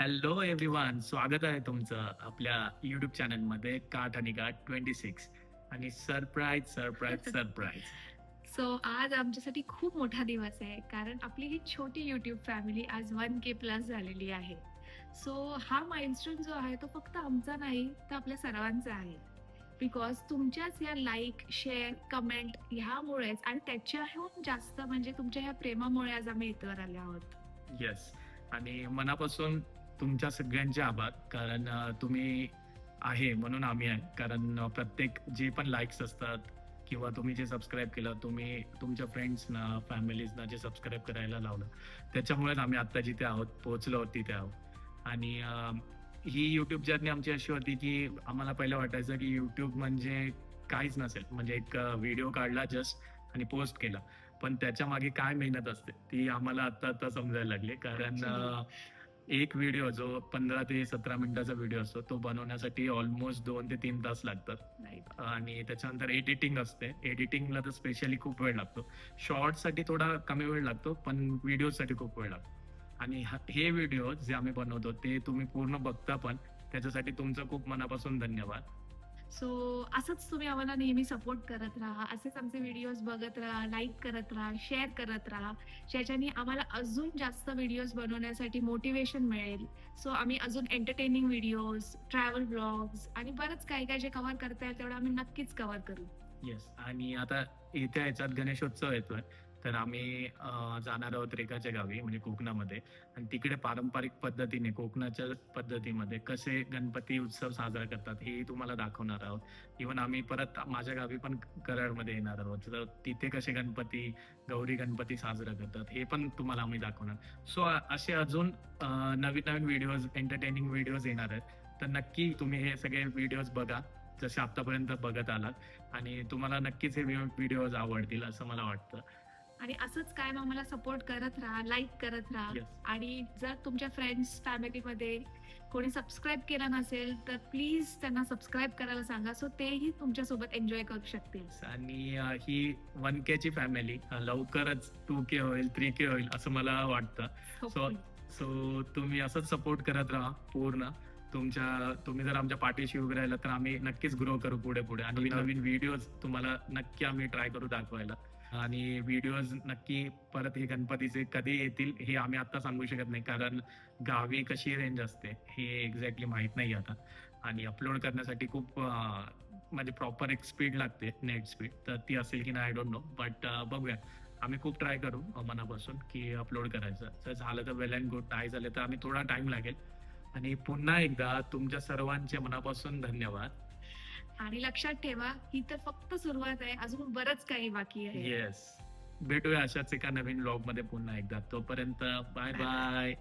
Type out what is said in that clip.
Hello everyone स्वागत आहे तुमचं आपल्या युट्यूब चॅनलमध्ये काठ आणि काठ ट्वेंटी सिक्स आणि सरप्राईज सरप्राईज सरप्राईज सो आज आमच्यासाठी खूप मोठा दिवस आहे कारण आपली ही छोटी युट्यूब फॅमिली आज वन के प्लस झालेली आहे. सो हा माइलस्टोन जो आहे तो फक्त आमचा नाही तर आपल्या सर्वांचा आहे. बिकॉज तुमच्याच या लाईक शेअर कमेंट ह्यामुळेच आणि त्याच्याहून जास्त म्हणजे तुमच्या ह्या प्रेमामुळे आज आम्ही इथवर आले आहोत. येस आणि मनापासून तुमच्या सगळ्यांचे आभार. कारण तुम्ही आहे म्हणून आम्ही आहे. कारण प्रत्येक जे पण लाईक्स असतात किंवा तुम्ही जे सबस्क्राईब केलं तुम्ही तुमच्या फ्रेंड्सना फॅमिलीजना जे सबस्क्राईब करायला लावलं त्याच्यामुळेच आम्ही आत्ता जिथे आहोत पोहोचलो आहोत तिथे आहोत. आणि ही युट्यूब जर्नी आमची अशी होती की आम्हाला पहिलं वाटायचं की युट्यूब म्हणजे काहीच नसेल. म्हणजे एक व्हिडिओ काढला जस्ट आणि पोस्ट केला. पण त्याच्यामागे काय मेहनत असते ती आम्हाला आता आता समजायला लागली. कारण एक व्हिडिओ जो पंधरा ते सतरा मिनिटाचा व्हिडिओ असतो तो बनवण्यासाठी ऑलमोस्ट दोन ते तीन तास लागतात. आणि त्याच्यानंतर एडिटिंग असते. एडिटिंगला तर स्पेशली खूप वेळ लागतो. शॉर्टसाठी थोडा कमी वेळ लागतो पण व्हिडिओ साठी खूप वेळ लागतो. आणि हा- हे व्हिडिओ जे आम्ही बनवतो ते तुम्ही पूर्ण बघता पण त्याच्यासाठी तुमचं खूप मनापासून धन्यवाद. सो असंच तुम्ही आम्हाला नेहमी सपोर्ट करत राहा. असेच आमचे व्हिडिओज बघत राहा लाईक करत राहा शेअर करत राहा. ज्याच्याने आम्हाला अजून जास्त व्हिडिओज बनवण्यासाठी मोटिवेशन मिळेल. सो आम्ही अजून एंटरटेनिंग व्हिडिओज ट्रॅव्हल ब्लॉग्स आणि बरंच काही काही जे कव्हर करता येईल तेवढं आम्ही नक्कीच कव्हर करू. येस आणि आता इथे ह्याच्यात गणेशोत्सव येतोय. तर आम्ही जाणार आहोत रेखाच्या गावी म्हणजे कोकणामध्ये. आणि तिकडे पारंपरिक पद्धतीने कोकणाच्या पद्धतीमध्ये कसे गणपती उत्सव साजरा करतात हे तुम्हाला दाखवणार आहोत. इव्हन आम्ही परत माझ्या गावी पण कराडमध्ये येणार आहोत. तर तिथे कसे गणपती गौरी गणपती साजरा करतात हे पण तुम्हाला आम्ही दाखवणार. सो असे अजून नवीन नवीन व्हिडिओज एंटरटेनिंग व्हिडिओज येणार आहेत. तर नक्की तुम्ही हे सगळे व्हिडिओज बघा. जसे आतापर्यंत बघत आलात. आणि तुम्हाला नक्कीच हे व्हिडिओज आवडतील असं मला वाटतं. आणि असंच कायम आम्हाला सपोर्ट करत राहा लाईक करत राहा. Yes. आणि जर तुमच्या फ्रेंड्स फॅमिलीमध्ये कोणी सबस्क्राईब केलं नसेल तर प्लीज त्यांना सबस्क्राईब करायला सांगा. सो तेही तुमच्यासोबत एन्जॉय करू शकतील. आणि अं, ही वन के ची फॅमिली लवकरच टू के होईल थ्री के होईल असं मला वाटतं. Hopefully. सो तुम्ही असंच सपोर्ट करत राहा पूर्ण. तुमच्या तुम्ही जर आमच्या पाठीशी उभे राहिला तर आम्ही नक्कीच ग्रो करू पुढे पुढे. आणि नक्की. नवीन व्हिडिओज तुम्हाला नक्की आम्ही ट्राय करू दाखवायला. आणि व्हिडिओज नक्की परत हे गणपतीचे कधी येतील हे आम्ही आता सांगू शकत नाही. कारण गावी कशी रेंज असते हे एक्झॅक्टली माहीत नाही आता. आणि अपलोड करण्यासाठी खूप म्हणजे प्रॉपर एक स्पीड लागते नेट स्पीड तर ती असेल की नाही आय डोंट नो बट बघूया. आम्ही खूप ट्राय करू मनापासून की अपलोड करायचं. जर झालं तर वेल अँड गुड नाही झालं तर आम्ही थोडा टाइम लागेल. आणि पुन्हा एकदा तुमच्या सर्वांचे मनापासून धन्यवाद. आणि लक्षात ठेवा ही तर फक्त सुरुवात आहे. अजून बरंच काही बाकी आहे. येस भेटूया अशाच एका नवीन ब्लॉगमध्ये पुन्हा एकदा. तोपर्यंत बाय. बाय